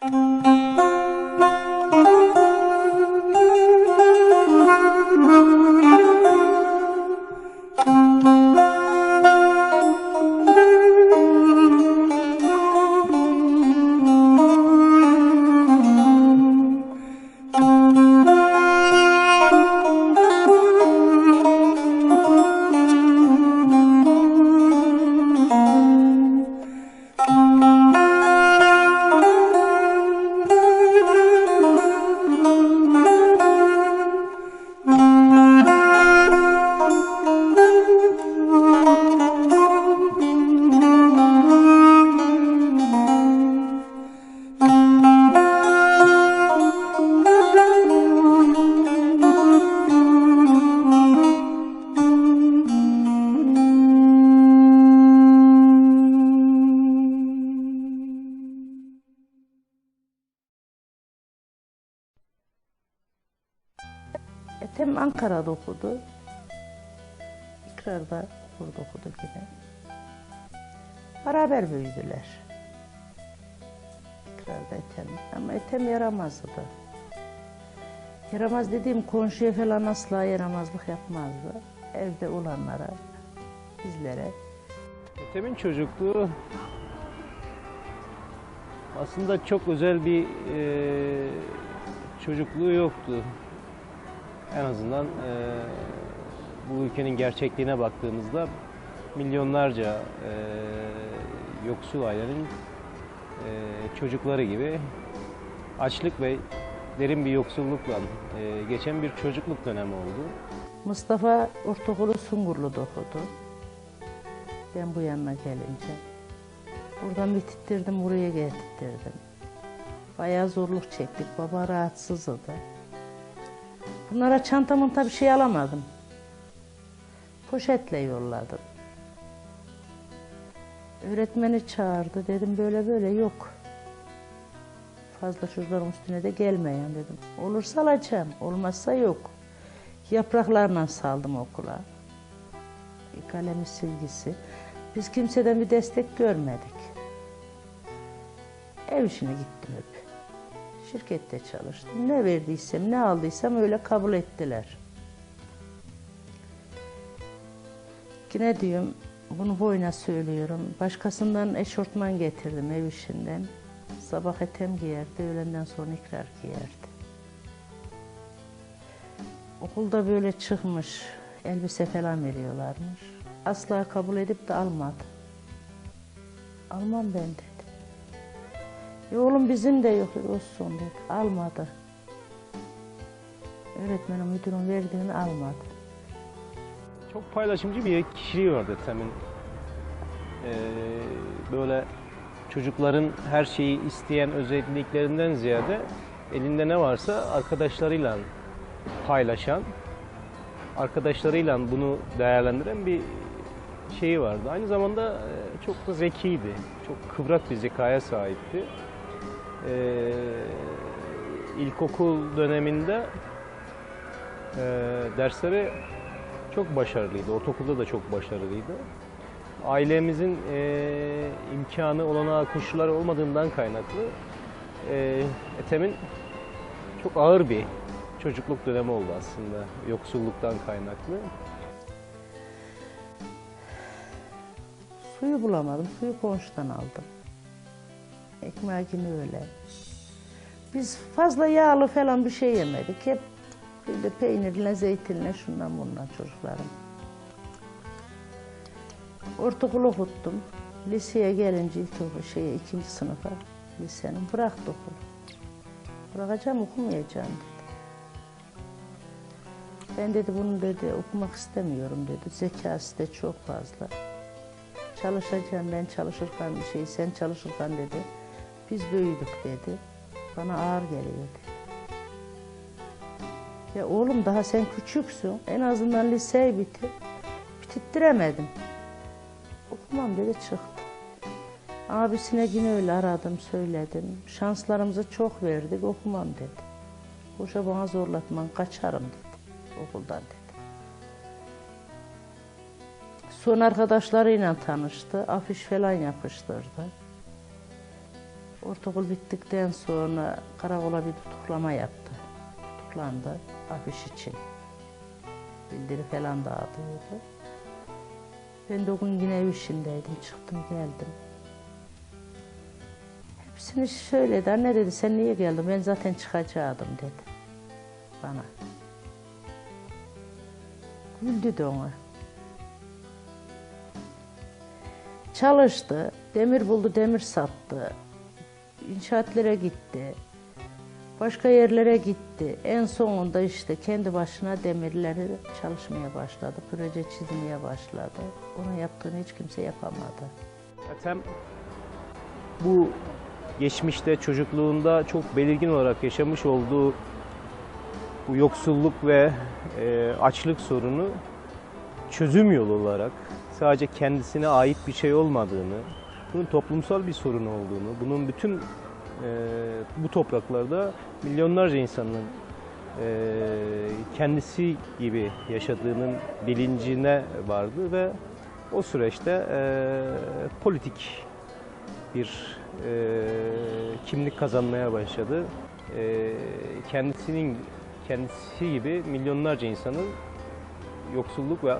Ethem Ankara'da okudu. İkrar'da burada okudu yine. Beraber büyüdüler. İkrar'da Ethem. Ama Ethem yaramazdı. Yaramaz dediğim komşuya falan asla yaramazlık yapmazdı. Evde olanlara, bizlere. Ethem'in çocukluğu aslında çok özel bir e, çocukluğu yoktu. En azından e, bu ülkenin gerçekliğine baktığımızda milyonlarca e, yoksul ailenin e, çocukları gibi açlık ve derin bir yoksullukla e, geçen bir çocukluk dönemi oldu. Mustafa ortaokulu Sungurlu'da okudu. Ben bu yanına gelince. Buradan bitirttirdim, buraya getirttirdim. Bayağı zorluk çektik. Baba rahatsızdı. Bunlara çantamın bir şey alamadım. Poşetle yolladım. Öğretmeni çağırdı. Dedim böyle böyle yok. Fazla çocukların üstüne de gelmeyin dedim. Olursa alacağım, olmazsa yok. Yapraklarla saldım okula. Kalemi silgisi. Biz kimseden bir destek görmedik. Ev işine gittim hep. Şirkette çalıştım. Ne verdiysem, ne aldıysam öyle kabul ettiler. Yine diyorum, bunu boyuna söylüyorum. Başkasından eşortman getirdim ev işinden. Sabah etem giyerdi, öğlenden sonra ikrar giyerdi. Okulda böyle çıkmış, elbise falan veriyorlarmış. Asla kabul edip de almadı. Almam ben dedi. Oğlum bizim de yok olsun dedi. Almadı. Öğretmenim müdürün verdiğini almadı. Çok paylaşımcı bir kişiliği vardı Ethem'in. Ee, böyle çocukların her şeyi isteyen özelliklerinden ziyade elinde ne varsa arkadaşlarıyla paylaşan, arkadaşlarıyla bunu değerlendiren bir şeyi vardı. Aynı zamanda e, çok da zekiydi. Çok kıvrak bir zekaya sahipti. Ee, ilkokul döneminde e, dersleri çok başarılıydı. Ortaokulda da çok başarılıydı. Ailemizin e, imkanı, olanağı, koşulları olmadığından kaynaklı e, Ethem'in çok ağır bir çocukluk dönemi oldu aslında. Yoksulluktan kaynaklı. Suyu bulamadım. Suyu komşudan aldım. Ekmeği yine öyle. Biz fazla yağlı falan bir şey yemedik. Hep böyle peynirle, zeytinle, şundan bundan çocuklarım. Ortaokul okuttum. Liseye gelince ilkokul şeye ikinci sınıfa lisenin bıraktı okulu. Bırakacağım okumayacağım dedi. Ben dedi bunu dedi okumak istemiyorum dedi. Zekası da çok fazla. Çalışacağım ben çalışırken bir şey, sen çalışırken dedi. Biz büyüdük dedi. Bana ağır geliyor dedi. Ya oğlum daha sen küçüksün. En azından liseyi bitir. Bitirttiremedim. Okumam dedi çıktı. Abisine yine öyle aradım söyledim. Şanslarımızı çok verdik okumam dedi. Boşa bana zorlatman kaçarım dedi okuldan dedi. Son arkadaşlarıyla tanıştı. Afiş falan yapıştırdı. Ortaokul bittikten sonra karakola bir tutuklama yaptı. Tutuklandı afiş için. Bildiri falan dağıtıyordu. Ben de o gün yine işindeydim. Çıktım geldim. Hepsini söyledi. Anne dedi sen niye geldin? Ben zaten çıkacaktım dedi. Bana. Güldü de ona. Çalıştı. Demir buldu, demir sattı. İnşaatlere gitti. Başka yerlere gitti. En sonunda işte kendi başına demirleri çalışmaya başladı. Proje çizmeye başladı. Onun yaptığını hiç kimse yapamadı. Ethem bu geçmişte çocukluğunda çok belirgin olarak yaşamış olduğu bu yoksulluk ve e, açlık sorunu çözüm yolu olarak sadece kendisine ait bir şey olmadığını, bunun toplumsal bir sorun olduğunu, bunun bütün e, bu topraklarda milyonlarca insanın e, kendisi gibi yaşadığının bilincine vardı ve o süreçte e, politik bir e, kimlik kazanmaya başladı. E, kendisinin kendisi gibi milyonlarca insanın yoksulluk ve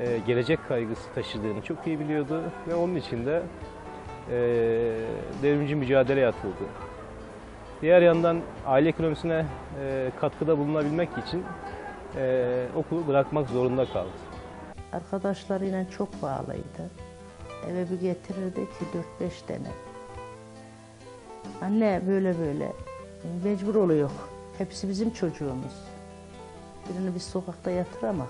e, gelecek kaygısı taşıdığını çok iyi biliyordu ve onun için de e, devrimci mücadeleye atıldı. Diğer yandan aile ekonomisine e, katkıda bulunabilmek için okulu bırakmak zorunda kaldı. Arkadaşlarıyla çok bağlıydı. Eve bir getirirdi ki 4-5 tane. Anne böyle böyle. Mecbur oluyor. Hepsi bizim çocuğumuz. Birini biz sokakta yatıramak.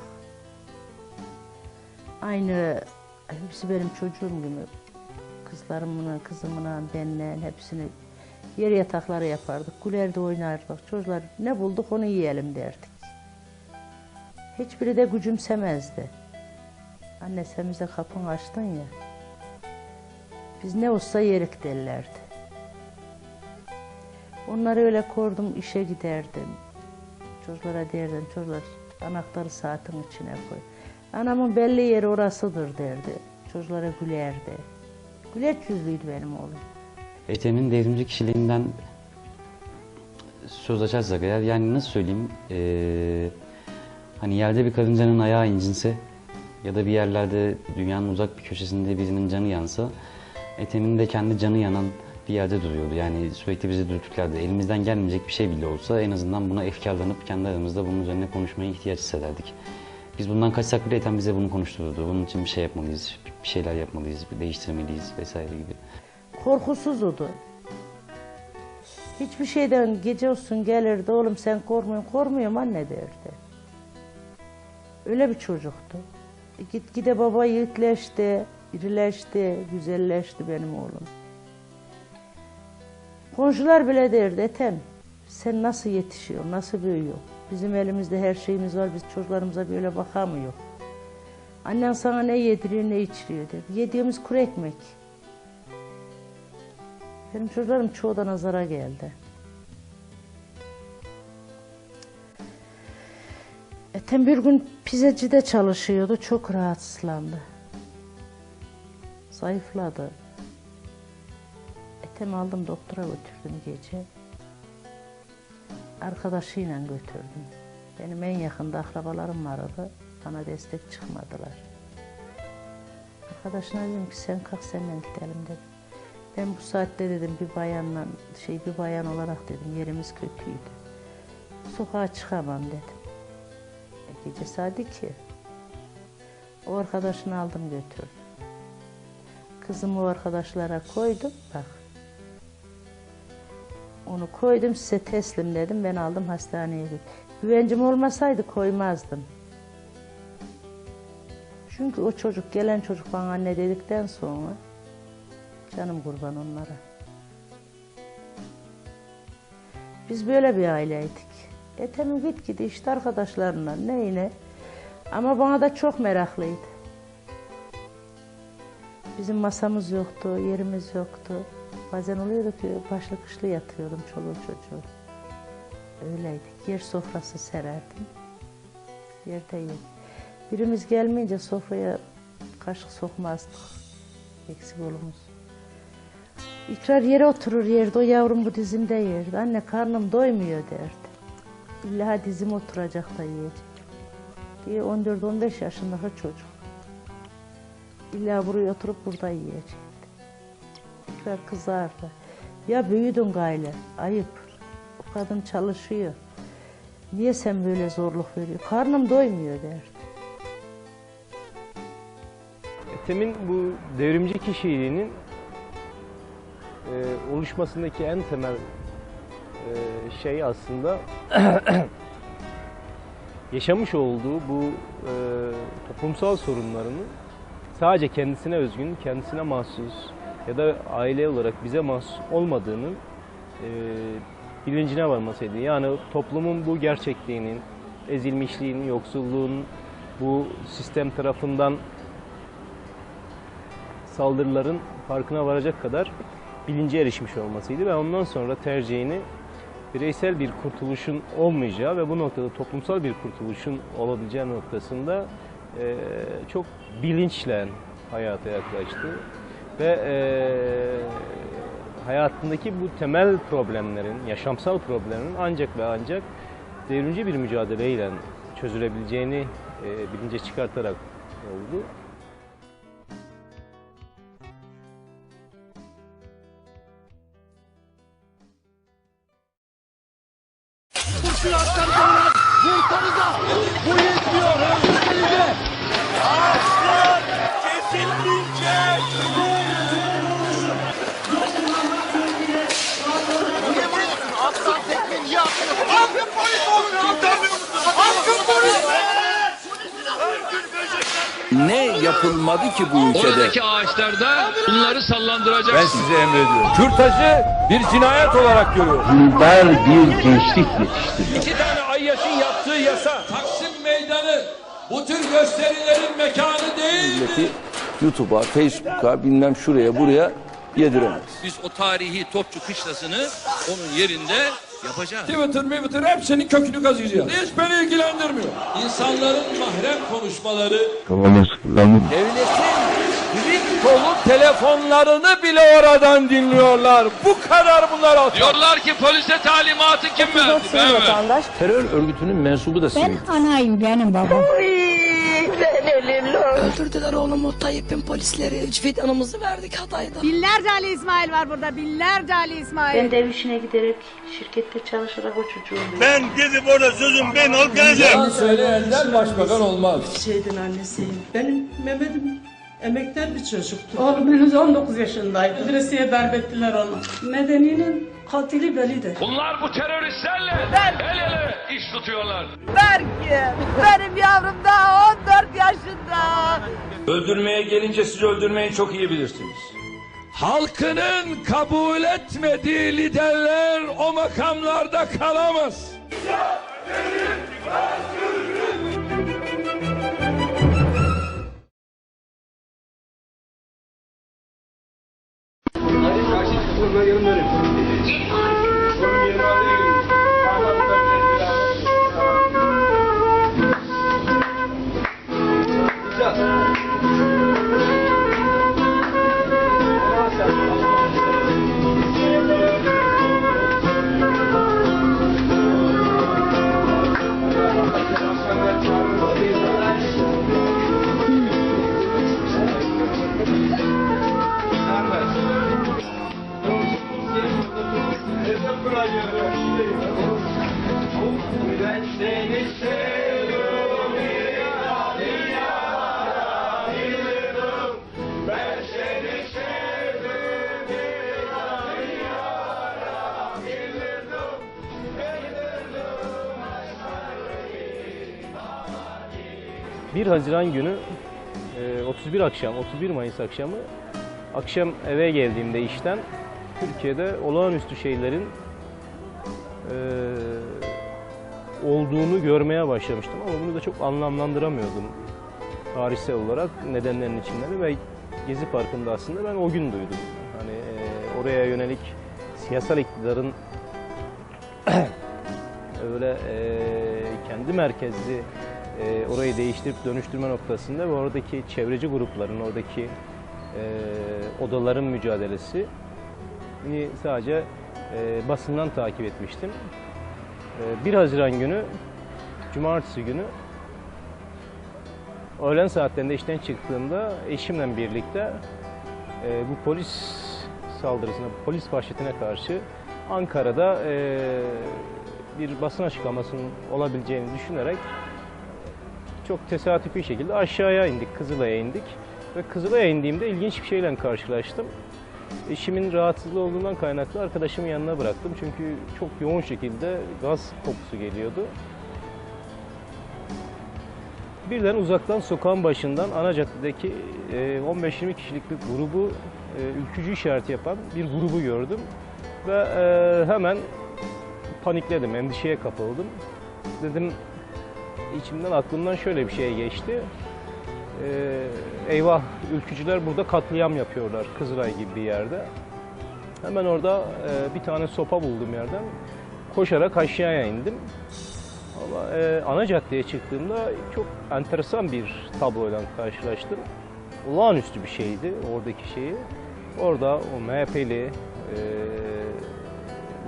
Aynı hepsi benim çocuğum gibi. Kızlarımla, kızımla, benle hepsini yer yatakları yapardık. Gülerdi oynardık. Çocuklar ne bulduk onu yiyelim derdik. Hiçbiri de gücümsemezdi. Anne sen bize kapını açtın ya. Biz ne olsa yerik derlerdi. Onları öyle kordum, işe giderdim. Çocuklara derdim, çocuklar anahtarı saatin içine koy. Anamın belli yeri orasıdır derdi. Çocuklara gülerdi. Güler yüzlüydü benim oğlum. Ethem'in devrimci kişiliğinden söz açarsak eğer yani nasıl söyleyeyim eee, hani yerde bir karıncanın ayağı incinse ya da bir yerlerde dünyanın uzak bir köşesinde birinin canı yansa Ethem'in de kendi canı yanan bir yerde duruyordu. Yani sürekli bizi dürtüklerdi. Elimizden gelmeyecek bir şey bile olsa en azından buna efkarlanıp kendi aramızda bunun üzerine konuşmaya ihtiyaç hissederdik. Biz bundan kaçsak bile Ethem bize bunu konuştururdu. Bunun için bir şey yapmalıyız, bir şeyler yapmalıyız, bir değiştirmeliyiz vesaire gibi. Korkusuzdu. Hiçbir şeyden gece olsun gelirdi. Oğlum sen korkmuyorsun. Korkmuyorum anne derdi. Öyle bir çocuktu. E Git gide baba yiğitleşti, irileşti, güzelleşti benim oğlum. Komşular bile derdi Ethem sen nasıl yetişiyorsun, nasıl büyüyorsun? Bizim elimizde her şeyimiz var, biz çocuklarımıza böyle bakamıyor. Annen sana ne yediriyor, ne içiriyor dedi. Yediğimiz kuru ekmek. Benim çocuklarım çoğu da nazara geldi. Ethem bir gün pizzacıda çalışıyordu, çok rahatsızlandı. Zayıfladı. Ethem aldım doktora götürdüm gece. Arkadaşıyla götürdüm. Benim en yakında akrabalarım vardı. Bana destek çıkmadılar. Arkadaşına dedim ki sen kalk seninle gidelim dedim. Ben bu saatte dedim bir bayanla şey bir bayan olarak dedim yerimiz kötüydü. Sokağa çıkamam dedim. E, gece saat iki. O arkadaşını aldım götürdüm. Kızımı o arkadaşlara koydum. Bak. Onu koydum size teslim dedim. Ben aldım hastaneye götürdüm. Güvencim olmasaydı koymazdım. Çünkü o çocuk gelen çocuk bana anne dedikten sonra canım kurban onlara. Biz böyle bir aileydik. Ethem'in git gidi işte arkadaşlarına neyine. Ama bana da çok meraklıydı. Bizim masamız yoktu, yerimiz yoktu. Bazen oluyordu ki başlı kışlı yatıyordum çoluğu çocuğu. Öyleydik. Yer sofrası sererdim. Yerde yer. Birimiz gelmeyince sofraya kaşık sokmazdık. Eksik olumuz. İkrar yere oturur yerde, o yavrum bu dizimde yerdi. Anne karnım doymuyor derdi. İlla dizim oturacak da yiyecek. Diye 14-15 yaşındaki çocuk. İlla buraya oturup burada yiyecekti. İkrar kızardı. Ya büyüdün gayle, ayıp. O kadın çalışıyor. Niye sen böyle zorluk veriyor? Karnım doymuyor derdi. Ethem'in bu devrimci kişiliğinin e, oluşmasındaki en temel e, şey aslında yaşamış olduğu bu e, toplumsal sorunlarını sadece kendisine özgün, kendisine mahsus ya da aile olarak bize mahsus olmadığının e, bilincine varmasıydı. Yani toplumun bu gerçekliğinin, ezilmişliğin, yoksulluğun bu sistem tarafından saldırıların farkına varacak kadar bilince erişmiş olmasıydı ve ondan sonra tercihini bireysel bir kurtuluşun olmayacağı ve bu noktada toplumsal bir kurtuluşun olabileceği noktasında eee, çok bilinçle hayata yaklaştı ve eee, hayatındaki bu temel problemlerin, yaşamsal problemlerin ancak ve ancak devrimci bir mücadeleyle çözülebileceğini eee, bilince çıkartarak oldu. Yapılmadı ki bu ülkede? Oradaki ağaçlarda bunları Ben sallandıracaksın. size emrediyorum. Kürtajı bir cinayet olarak görüyorum. Dindar bir gençlik yetiştirmek. İki tane Ayyaş'ın yaptığı yasa. Taksim Meydanı bu tür gösterilerin mekanı değil. Milleti YouTube'a, Facebook'a, bilmem şuraya buraya yediremez. Biz o tarihi Topçu Kışlası'nı onun yerinde yapacağız. Twitter, Twitter hepsinin kökünü kazıyacağız. Hiç beni ilgilendirmiyor. İnsanların mahrem konuşmaları Devletin kriptolu telefonlarını bile oradan dinliyorlar. Bu kadar bunlar atıyor. Diyorlar ki polise talimatı kim verdi? Ben. Terör örgütünün mensubu da sivil. Anayım benim babam. Öldürdüler oğlumu Tayyip'in polisleri. Fidanımızı verdik Hatay'da. Binlerce Ali İsmail var burada. Binlerce Ali İsmail. Ben de ev işine giderek, şirkette çalışarak o çocuğum. Yalan söyleyenler başbakan olmaz. Şeydin annesiyim. Benim Mehmet'im emektar bir çocuktu. Oğlum henüz 19 yaşındaydı. Adresiye darp ettiler onu. Medeni'nin katili Veli'dir. Bunlar bu teröristlerle el ele iş tutuyorlar. Belki. Benim yavrum daha 14 yaşında. Öldürmeye gelince siz öldürmeyi çok iyi bilirsiniz. Halkının kabul etmediği liderler o makamlarda kalamaz. Bir Haziran günü e, 31 akşam, 31 Mayıs akşamı akşam eve geldiğimde işten Türkiye'de olağanüstü şeylerin e, olduğunu görmeye başlamıştım ama bunu da çok anlamlandıramıyordum tarihsel olarak nedenlerin içinden ve Gezi Parkı'nda aslında ben o gün duydum. Hani e, oraya yönelik siyasal iktidarın öyle e, kendi merkezli e, orayı değiştirip dönüştürme noktasında ve oradaki çevreci grupların, oradaki e, odaların mücadelesi sadece e, basından takip etmiştim. E, 1 Haziran günü, Cumartesi günü öğlen saatlerinde işten çıktığımda eşimle birlikte bu polis saldırısına, polis vahşetine karşı Ankara'da bir basın açıklamasının olabileceğini düşünerek çok tesadüfi şekilde aşağıya indik, Kızılay'a indik. Ve Kızılay'a indiğimde ilginç bir şeyle karşılaştım. Eşimin rahatsızlığı olduğundan kaynaklı arkadaşımın yanına bıraktım. Çünkü çok yoğun şekilde gaz kokusu geliyordu. Birden uzaktan sokağın başından ana caddedeki e, 15-20 kişilik bir grubu e, ülkücü işareti yapan bir grubu gördüm. Ve e, hemen panikledim, endişeye kapıldım. Dedim içimden aklımdan şöyle bir şey geçti. Ee, eyvah ülkücüler burada katliam yapıyorlar Kızılay gibi bir yerde. Hemen orada e, bir tane sopa buldum yerden. Koşarak aşağıya indim. Ama e, ana caddeye çıktığımda çok enteresan bir tabloyla karşılaştım. Olağanüstü bir şeydi oradaki şeyi. Orada o MHP'li, e,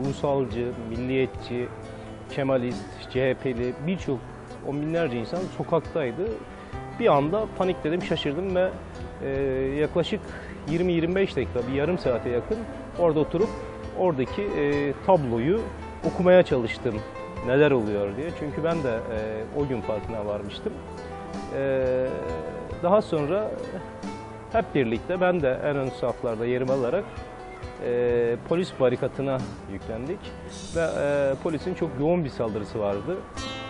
ulusalcı, milliyetçi, Kemalist, CHP'li birçok on binlerce insan sokaktaydı. Bir anda panikledim, şaşırdım ve e, yaklaşık 20-25 dakika, bir yarım saate yakın orada oturup oradaki e, tabloyu okumaya çalıştım. Neler oluyor diye. Çünkü ben de e, o gün farkına varmıştım. E, daha sonra hep birlikte ben de en ön saflarda yerim alarak e, polis barikatına yüklendik ve e, polisin çok yoğun bir saldırısı vardı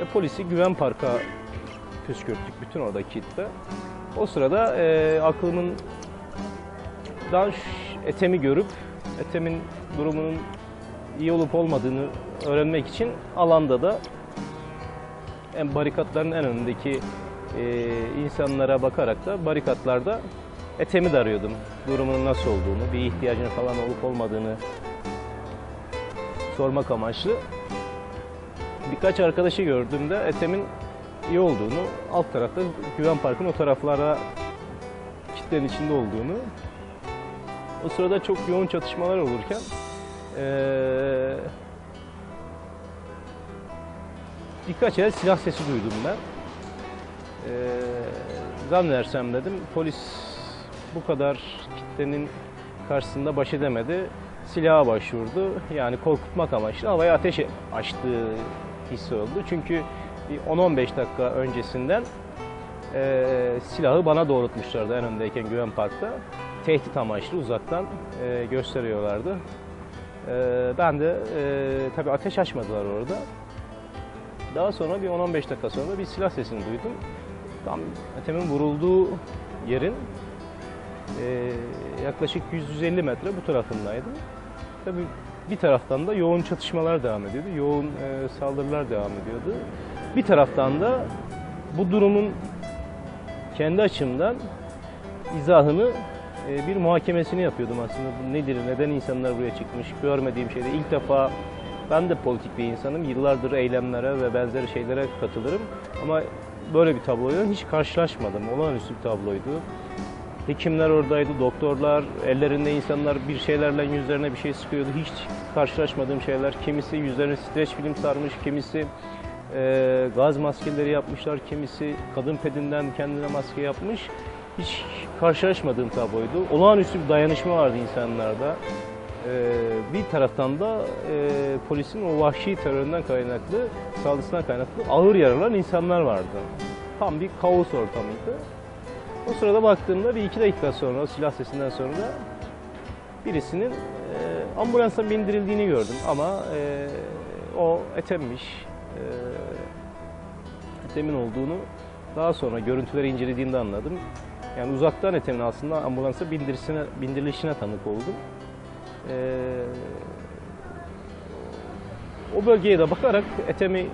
ve polisi Güven Park'a püskürttük bütün orada kitle. O sırada e, aklımın daha Ethem'i görüp Ethem'in durumunun iyi olup olmadığını öğrenmek için alanda da en barikatların en önündeki e, insanlara bakarak da barikatlarda Ethem'i de arıyordum. Durumunun nasıl olduğunu, bir ihtiyacının falan olup olmadığını sormak amaçlı. Birkaç arkadaşı gördüğümde Ethem'in iyi olduğunu, alt tarafta Güven Park'ın o taraflara kitlenin içinde olduğunu, o sırada çok yoğun çatışmalar olurken eee birkaç el silah sesi duydum ben. Eee zannedersem dedim polis bu kadar kitlenin karşısında baş edemedi. Silaha başvurdu. Yani korkutmak amaçlı havaya ateş açtığı hissi oldu. Çünkü bir 10-15 dakika öncesinden e, silahı bana doğrultmuşlardı en öndeyken Güven Park'ta. Tehdit amaçlı uzaktan e, gösteriyorlardı. E, ben de e, tabii ateş açmadılar orada. Daha sonra bir 10-15 dakika sonra bir silah sesini duydum. Tam Ethem'in vurulduğu yerin e, yaklaşık 150 metre bu tarafındaydım. Tabii bir taraftan da yoğun çatışmalar devam ediyordu. Yoğun e, saldırılar devam ediyordu. Bir taraftan da bu durumun kendi açımdan izahını e, bir muhakemesini yapıyordum aslında. Bu nedir, neden insanlar buraya çıkmış, görmediğim şeyde ilk defa ben de politik bir insanım. Yıllardır eylemlere ve benzeri şeylere katılırım. Ama böyle bir tabloyla hiç karşılaşmadım. Olağanüstü bir tabloydu. Hekimler oradaydı, doktorlar, ellerinde insanlar bir şeylerle yüzlerine bir şey sıkıyordu. Hiç karşılaşmadığım şeyler. Kimisi yüzlerine streç film sarmış, kimisi e, gaz maskeleri yapmışlar, kimisi kadın pedinden kendine maske yapmış. Hiç karşılaşmadığım tabloydu. Olağanüstü bir dayanışma vardı insanlarda. E, bir taraftan da e, polisin o vahşi teröründen kaynaklı, saldırısından kaynaklı ağır yaralanan insanlar vardı. Tam bir kaos ortamıydı. O sırada baktığımda bir iki dakika sonra, silah sesinden sonra birisinin e, ambulansa bindirildiğini gördüm. Ama e, o Ethem'miş. E, Ethem'in olduğunu daha sonra görüntüleri incelediğimde anladım. Yani uzaktan Ethem'in aslında ambulansa bindirisine, bindirilişine tanık oldum. E, o bölgeye de bakarak Ethem'i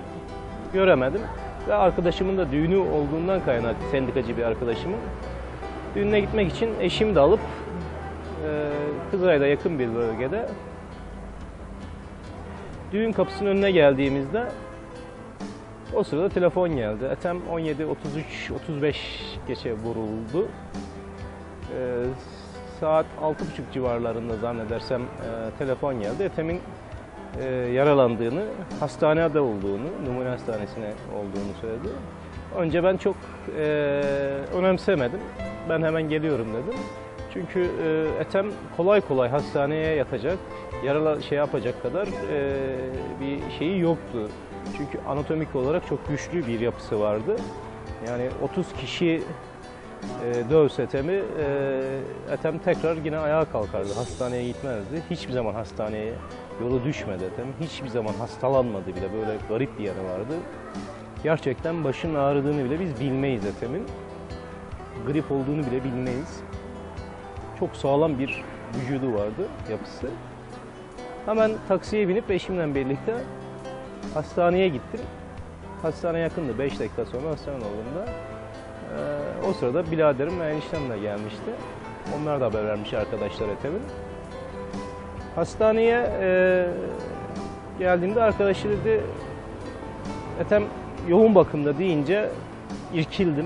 göremedim. Ve arkadaşımın da düğünü olduğundan kaynaklı, sendikacı bir arkadaşımın. Düğününe gitmek için eşimi de alıp e, Kızılay'da yakın bir bölgede düğün kapısının önüne geldiğimizde o sırada telefon geldi. Ethem 17 33 35 geçe vuruldu. E, saat 6.30 civarlarında zannedersem e, telefon geldi. Ethem'in e, yaralandığını, hastanede olduğunu, numune hastanesine olduğunu söyledi. Önce ben çok e, önemsemedim. Ben hemen geliyorum dedim. Çünkü e, Ethem kolay kolay hastaneye yatacak, yaralı şey yapacak kadar e, bir şeyi yoktu. Çünkü anatomik olarak çok güçlü bir yapısı vardı. Yani 30 kişi e, dövse Ethem'i, e, Ethem tekrar yine ayağa kalkardı. Hastaneye gitmezdi. Hiçbir zaman hastaneye yolu düşmedi Ethem. Hiçbir zaman hastalanmadı bile. Böyle garip bir yanı vardı. Gerçekten başının ağrıdığını bile biz bilmeyiz Ethem'in. Grip olduğunu bile bilmeyiz. Çok sağlam bir vücudu vardı, yapısı. Hemen taksiye binip eşimle birlikte hastaneye gittim. Hastane yakındı, 5 dakika sonra hastane olduğunda. Ee, o sırada biraderim ve eniştem de gelmişti. Onlar da haber vermiş arkadaşlar Ethem'in. Hastaneye e, geldiğimde arkadaşı dedi, Ethem yoğun bakımda deyince irkildim.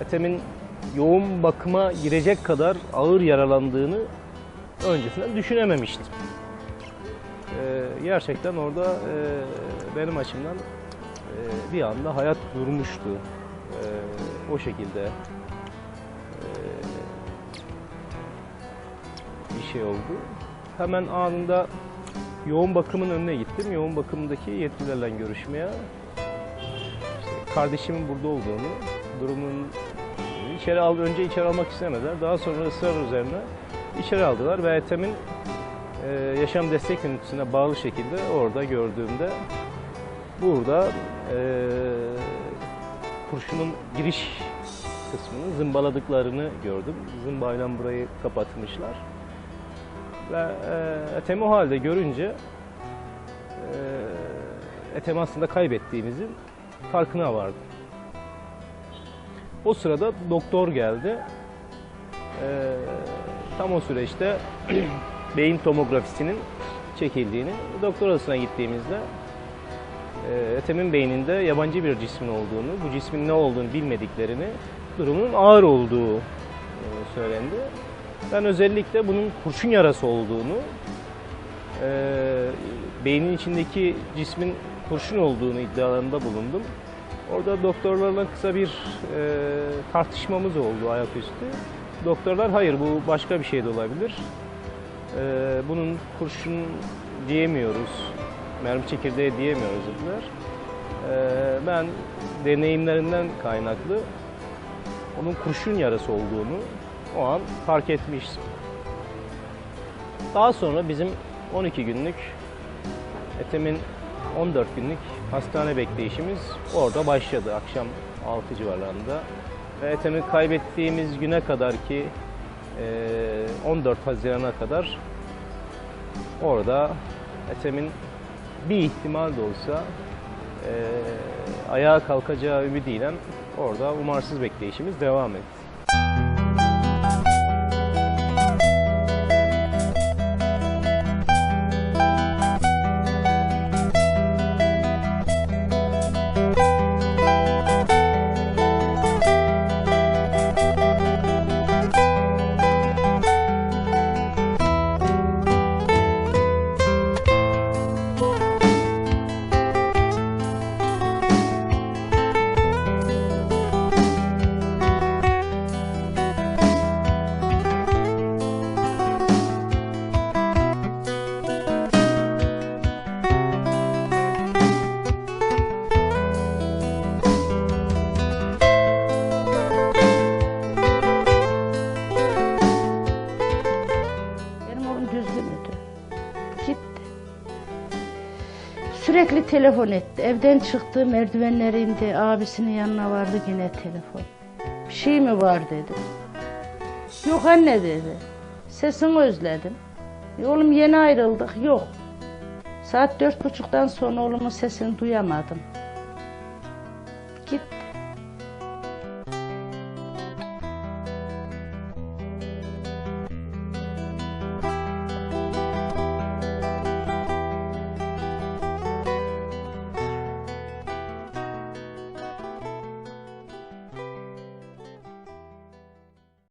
Ethem'in yoğun bakıma girecek kadar ağır yaralandığını öncesinden düşünememiştim. Ee, gerçekten orada e, benim açımdan e, bir anda hayat durmuştu. E, o şekilde e, bir şey oldu. Hemen anında yoğun bakımın önüne gittim. Yoğun bakımdaki yetkililerle görüşmeye. Kardeşimin burada olduğunu, durumun içeri al, önce içeri almak istemediler. Daha sonra ısrar üzerine içeri aldılar ve Ethem'in e, yaşam destek ünitesine bağlı şekilde orada gördüğümde burada e, kurşunun giriş kısmını zımbaladıklarını gördüm. Zımbayla burayı kapatmışlar. Ve e, Ethem'i o halde görünce e, Ethem'i aslında kaybettiğimizin farkına vardım. O sırada doktor geldi. Ee, tam o süreçte beyin tomografisinin çekildiğini, doktor odasına gittiğimizde e, Ethem'in beyninde yabancı bir cismin olduğunu, bu cismin ne olduğunu bilmediklerini, durumunun ağır olduğu e, söylendi. Ben özellikle bunun kurşun yarası olduğunu, e, beynin içindeki cismin kurşun olduğunu iddialarında bulundum. Orada doktorlarla kısa bir e, tartışmamız oldu ayaküstü. Doktorlar hayır bu başka bir şey de olabilir. E, bunun kurşun diyemiyoruz, mermi çekirdeği diyemiyoruz dediler. E, ben deneyimlerinden kaynaklı onun kurşun yarası olduğunu o an fark etmiştim. Daha sonra bizim 12 günlük Ethem'in 14 günlük hastane bekleyişimiz orada başladı akşam 6 civarlarında. Ve Ethem'i kaybettiğimiz güne kadar ki e, 14 Haziran'a kadar orada Ethem'in bir ihtimal de olsa e, ayağa kalkacağı ümidiyle orada umarsız bekleyişimiz devam etti. Sürekli telefon etti. Evden çıktı, merdivenlere indi. Abisinin yanına vardı yine telefon. Bir şey mi var dedi. Yok anne dedi. Sesini özledim. "E oğlum yeni ayrıldık. Yok. Saat dört buçuktan sonra oğlumun sesini duyamadım. Gitti.